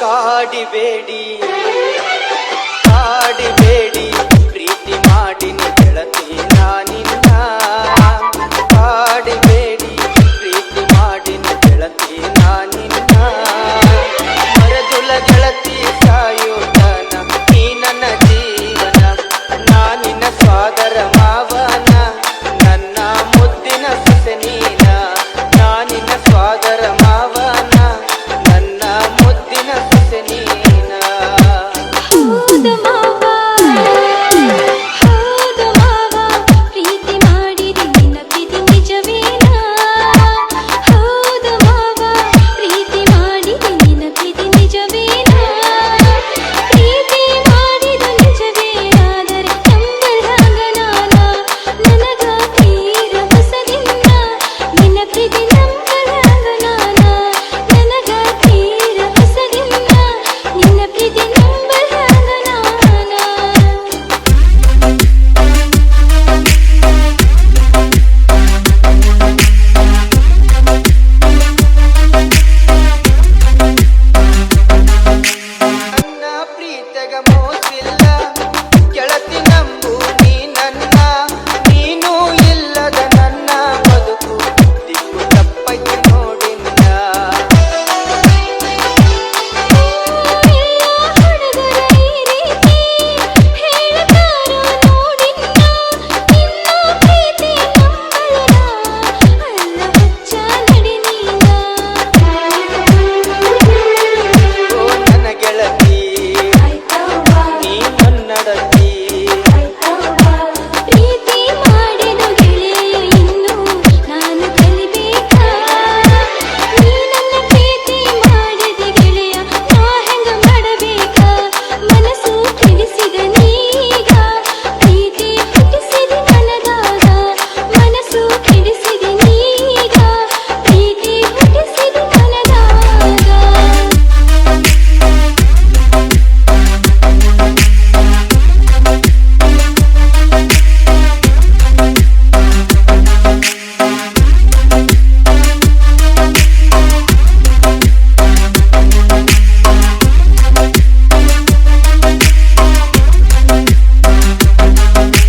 ಕಾಡಿಬೇಡಿ. ಕಾಡಿಬೇಡಿ ಪ್ರೀತಿ ಮಾಡಿನ ಗೆಳತಿ ನಾನಿನ್ನ. ಕಾಡಿಬೇಡಿ ಪ್ರೀತಿ ಮಾಡಿನ ಗೆಳತಿ ನಾನಿನ್ನ.